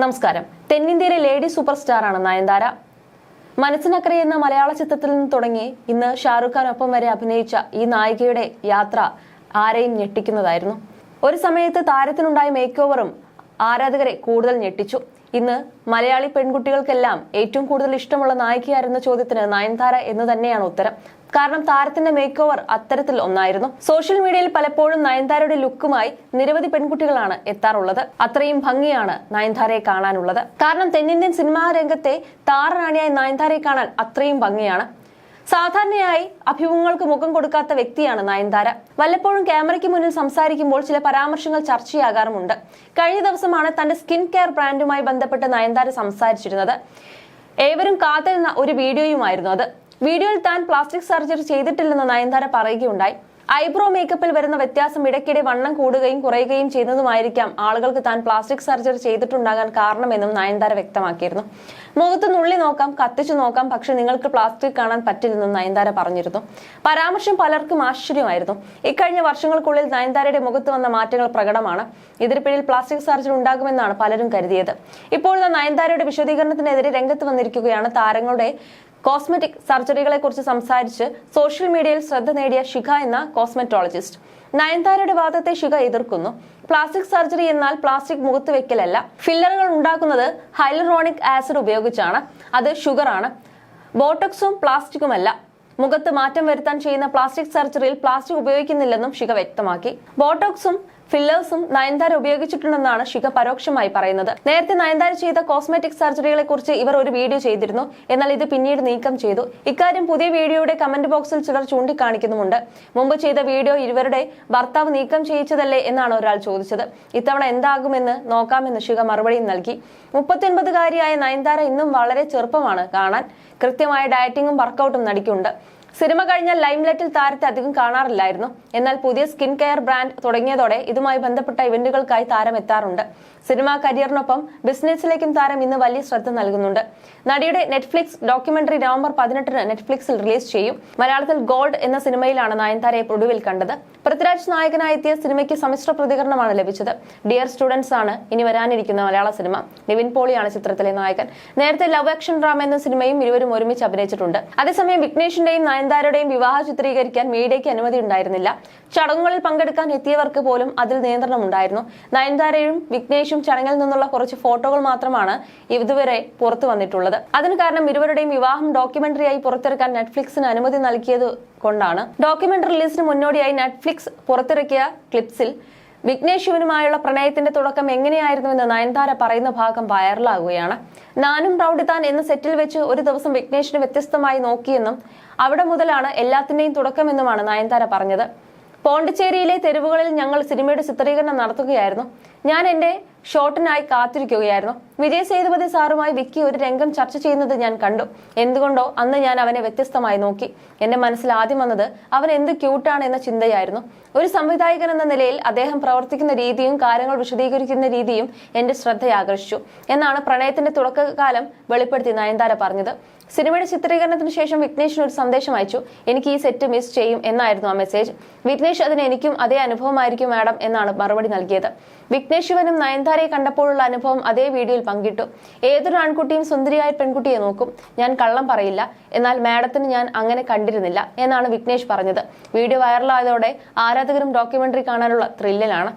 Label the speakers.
Speaker 1: നമസ്കാരം. തെന്നിന്ത്യയിലെ lady super star ആണ് നയൻതാര. മനസ്സിനക്കരെ എന്ന മലയാള ചിത്രത്തിൽ നിന്ന് തുടങ്ങി ഇന്ന് ഷാറുഖ് ഖാൻ ഒപ്പം വരെ അഭിനയിച്ച ഈ നായികയുടെ യാത്ര ആരെയും ഞെട്ടിക്കുന്നതായിരുന്നു. ഒരു സമയത്ത് താരത്തിനുണ്ടായ മേക്ക് ഓവറും ആരാധകരെ കൂടുതൽ ഞെട്ടിച്ചു. ഇന്ന് മലയാളി പെൺകുട്ടികൾക്കെല്ലാം ഏറ്റവും കൂടുതൽ ഇഷ്ടമുള്ള നായികയായിരുന്ന ചോദ്യത്തിന് നയൻതാര എന്ന് തന്നെയാണ് ഉത്തരം. കാരണം താരത്തിന്റെ മേക്ക് ഓവർ അത്തരത്തിൽ ഒന്നായിരുന്നു. സോഷ്യൽ മീഡിയയിൽ പലപ്പോഴും നയൻതാരയുടെ ലുക്കുമായി നിരവധി പെൺകുട്ടികളാണ് എത്താറുള്ളത്. അത്രയും ഭംഗിയാണ് നയൻതാരയെ കാണാനുള്ളത്. കാരണം തെന്നിന്ത്യൻ സിനിമാ രംഗത്തെ താറാണിയായി നയൻതാരയെ കാണാൻ അത്രയും ഭംഗിയാണ്. സാധാരണയായി അഭിമുഖങ്ങൾക്ക് മുഖം കൊടുക്കാത്ത വ്യക്തിയാണ് നയൻതാര. വല്ലപ്പോഴും ക്യാമറയ്ക്ക് മുന്നിൽ സംസാരിക്കുമ്പോൾ ചില പരാമർശങ്ങൾ ചർച്ചയാകാറുമുണ്ട്. കഴിഞ്ഞ ദിവസമാണ് തന്റെ സ്കിൻ കെയർ ബ്രാൻഡുമായി ബന്ധപ്പെട്ട് നയൻതാര സംസാരിച്ചിരുന്നത്. ഏവരും കാത്തിരുന്ന ഒരു വീഡിയോയുമായിരുന്നു അത്. വീഡിയോയിൽ താൻ പ്ലാസ്റ്റിക് സർജറി ചെയ്തിട്ടില്ലെന്ന് നയൻതാര പറയുകയുണ്ടായി. ഐബ്രോ മേക്കപ്പിൽ വരുന്ന വ്യത്യാസം ഇടയ്ക്കിടെ വണ്ണം കൂടുകയും കുറയുകയും ചെയ്യുന്നതുമായിരിക്കാം. ആളുകൾക്ക് താൻ പ്ലാസ്റ്റിക് സർജറി ചെയ്തിട്ടുണ്ടാകാൻ കാരണമെന്നും നയൻതാര വ്യക്തമാക്കിയിരുന്നു. മുഖത്ത് നുള്ളി നോക്കാം കത്തിച്ചു നോക്കാം പക്ഷെ നിങ്ങൾക്ക് പ്ലാസ്റ്റിക് കാണാൻ പറ്റില്ലെന്നും നയൻതാര പറഞ്ഞിരുന്നു. പരാമർശം പലർക്കും ആശ്ചര്യമായിരുന്നു. ഇക്കഴിഞ്ഞ വർഷങ്ങൾക്കുള്ളിൽ നയൻതാരയുടെ മുഖത്ത് വന്ന മാറ്റങ്ങൾ പ്രകടമാണ്. പിന്നിൽ പ്ലാസ്റ്റിക് സർജറി ഉണ്ടാകുമെന്നാണ് പലരും കരുതിയത്. ഇപ്പോഴത്തെ നയൻതാരയുടെ വിശദീകരണത്തിനെതിരെ രംഗത്ത് വന്നിരിക്കുകയാണ് താരങ്ങളുടെ കോസ്മെറ്റിക് സർജറികളെ കുറിച്ച് സംസാരിച്ച് സോഷ്യൽ മീഡിയയിൽ ശ്രദ്ധ നേടിയ ശിഖ എന്ന കോസ്മെറ്റോളജിസ്റ്റ്. നയൻതാരയുടെ വാദത്തെ ശിഖ എതിർക്കുന്നു. പ്ലാസ്റ്റിക് സർജറി എന്നാൽ പ്ലാസ്റ്റിക് മുഖത്ത് വെക്കലല്ല ഫില്ലറുകൾ ഉണ്ടാക്കുന്നത് ഹൈലറോണിക് ആസിഡ് ഉപയോഗിച്ചാണ്. അത് ഷുഗറാണ്. ബോട്ടക്സും പ്ലാസ്റ്റിക്കുമല്ല. മുഖത്ത് മാറ്റം വരുത്താൻ ചെയ്യുന്ന പ്ലാസ്റ്റിക് സർജറിയിൽ പ്ലാസ്റ്റിക് ഉപയോഗിക്കുന്നില്ലെന്നും ശിഖ വ്യക്തമാക്കി. ബോട്ടോക്സും ഫില്ലേഴ്സും നയൻതാര ഉപയോഗിച്ചിട്ടുണ്ടെന്നാണ് ശിഖ പരോക്ഷമായി പറയുന്നത്. നേരത്തെ നയൻതാര ചെയ്ത കോസ്മെറ്റിക് സർജറികളെ കുറിച്ച് ഇവർ ഒരു വീഡിയോ ചെയ്തിരുന്നു. എന്നാൽ ഇത് പിന്നീട് നീക്കം ചെയ്തു. ഇക്കാര്യം പുതിയ വീഡിയോയുടെ കമന്റ് ബോക്സിൽ ചിലർ ചൂണ്ടിക്കാണിക്കുന്നുമുണ്ട്. മുമ്പ് ചെയ്ത വീഡിയോ ഇരുവരുടെ ഭർത്താവ് നീക്കം ചെയ്യിച്ചതല്ലേ എന്നാണ് ഒരാൾ ചോദിച്ചത്. ഇത്തവണ എന്താകുമെന്ന് നോക്കാമെന്ന് ശിഖ മറുപടിയും നൽകി. മുപ്പത്തിയൊൻപതുകാരിയായ നയൻതാര ഇന്നും വളരെ ചെറുപ്പമാണ് കാണാൻ. കൃത്യമായ ഡയറ്റിംഗും വർക്കൗട്ടും നടിക്കുന്നുണ്ട്. സിനിമ കഴിഞ്ഞാൽ ലൈംലൈറ്റിൽ താരത്തെ അധികം കാണാറില്ലായിരുന്നു. എന്നാൽ പുതിയ സ്കിൻ കെയർ ബ്രാൻഡ് തുടങ്ങിയതോടെ ഇതുമായി ബന്ധപ്പെട്ട ഇവന്റുകൾക്കായി താരം എത്താറുണ്ട്. സിനിമാ കരിയറിനൊപ്പം ബിസിനസ്സിലേക്കും താരം ഇന്ന് വലിയ ശ്രദ്ധ നൽകുന്നുണ്ട്. നടിയുടെ നെറ്റ്ഫ്ലിക്സ് ഡോക്യുമെന്ററി നവംബർ പതിനെട്ടിന് നെറ്റ്ഫ്ലിക്സിൽ റിലീസ് ചെയ്യും. മലയാളത്തിൽ ഗോൾഡ് എന്ന സിനിമയിലാണ് നയൻതാരയെ ഒടുവിൽ കണ്ടത്. പൃഥ്വിരാജ് നായകനായി എത്തിയ സിനിമയ്ക്ക് സമ്മിശ്ര പ്രതികരണമാണ് ലഭിച്ചത്. ഡിയർ സ്റ്റുഡൻസ് ആണ് ഇനി വരാനിരിക്കുന്ന മലയാള സിനിമ. നിവിൻ പോളിയാണ് ചിത്രത്തിലെ നായകൻ. നേരത്തെ ലവ് ആക്ഷൻ ഡ്രാമ എന്ന സിനിമയും ഇരുവരും ഒരുമിച്ച് അഭിനയിച്ചിട്ടുണ്ട്. അതേസമയം വിഘ്നേഷിന്റെയും നയൻതാരയുടെയും വിവാഹ ചിത്രീകരിക്കാൻ മീഡിയയ്ക്ക് അനുമതി ഉണ്ടായിരുന്നില്ല. ചടങ്ങുകളിൽ പങ്കെടുക്കാൻ എത്തിയവർക്ക് പോലും അതിൽ നിയന്ത്രണം ഉണ്ടായിരുന്നു നയൻതാരയും വിഘ്നേഷും ചടങ്ങിൽ നിന്നുള്ള കുറച്ച് ഫോട്ടോകൾ മാത്രമാണ് ഇതുവരെ പുറത്തു വന്നിട്ടുള്ളത്. അതിന് കാരണം ഇരുവരുടെയും വിവാഹം ഡോക്യുമെന്ററിയായി പുറത്തിറക്കാൻ നെറ്റ്ഫ്ലിക്സിന് അനുമതി നൽകിയത് കൊണ്ടാണ്. ഡോക്യുമെന്ററി റിലീസിന് മുന്നോടിയായി നെറ്റ്ഫ്ലിക്സ് പുറത്തിറക്കിയ ക്ലിപ്സിൽ വിഘ്നേഷ് ശിവനുമായുള്ള പ്രണയത്തിന്റെ തുടക്കം എങ്ങനെയായിരുന്നു എന്ന് നയൻതാര പറയുന്ന ഭാഗം വൈറലാകുകയാണ്. നാനും റൌഡിതാൻ എന്ന സെറ്റിൽ വെച്ച് ഒരു ദിവസം വിഘ്നേഷിന് വ്യത്യസ്തമായി നോക്കിയെന്നും അവിടെ മുതലാണ് എല്ലാത്തിന്റെയും തുടക്കമെന്നുമാണ് നയൻതാര പറഞ്ഞത്. പോണ്ടിച്ചേരിയിലെ തെരുവുകളിൽ ഞങ്ങൾ സിനിമയുടെ ചിത്രീകരണം നടത്തുകയായിരുന്നു. ഞാൻ എന്റെ ഷോട്ടിനായി കാത്തിരിക്കുകയായിരുന്നു. വിജയ് സേതുപതി സാറുമായി വിക്കി ഒരു രംഗം ചർച്ച ചെയ്യുന്നത് ഞാൻ കണ്ടു. എന്തുകൊണ്ടോ അന്ന് ഞാൻ അവനെ വ്യത്യസ്തമായി നോക്കി. എന്റെ മനസ്സിൽ ആദ്യം വന്നത് അവൻ എന്ത് ക്യൂട്ടാണ് എന്ന ചിന്തയായിരുന്നു. ഒരു സംവിധായകൻ എന്ന നിലയിൽ അദ്ദേഹം പ്രവർത്തിക്കുന്ന രീതിയും കാര്യങ്ങൾ വിശദീകരിക്കുന്ന രീതിയും എന്റെ ശ്രദ്ധയാകർഷിച്ചു എന്നാണ് പ്രണയത്തിന്റെ തുടക്കകാലം വെളിപ്പെടുത്തി നയൻതാര പറഞ്ഞത്. സിനിമയുടെ ചിത്രീകരണത്തിന് ശേഷം വിഘ്നേഷിന് ഒരു സന്ദേശം അയച്ചു. എനിക്ക് ഈ സെറ്റ് മിസ് ചെയ്യും എന്നായിരുന്നു ആ മെസ്സേജ്. വിഘ്നേഷ് അതിന് എനിക്കും അതേ അനുഭവമായിരിക്കും മാഡം എന്നാണ് മറുപടി നൽകിയത്. വിഘ്നേഷ് ശിവനും നയൻതാരയെ കണ്ടപ്പോഴുള്ള അനുഭവം അതേ വീഡിയോയിൽ പങ്കിട്ടു. ഏതൊരു ആൺകുട്ടിയും സുന്ദരിയായ പെൺകുട്ടിയെ നോക്കും. ഞാൻ കള്ളം പറയില്ല. എന്നാൽ മാഡത്തിന് ഞാൻ അങ്ങനെ കണ്ടിരുന്നില്ല എന്നാണ് വിഘ്നേഷ് പറഞ്ഞത്. വീഡിയോ വൈറലായതോടെ ആരാധകരും ഡോക്യുമെന്ററി കാണാനുള്ള ത്രില്ലിലാണ്.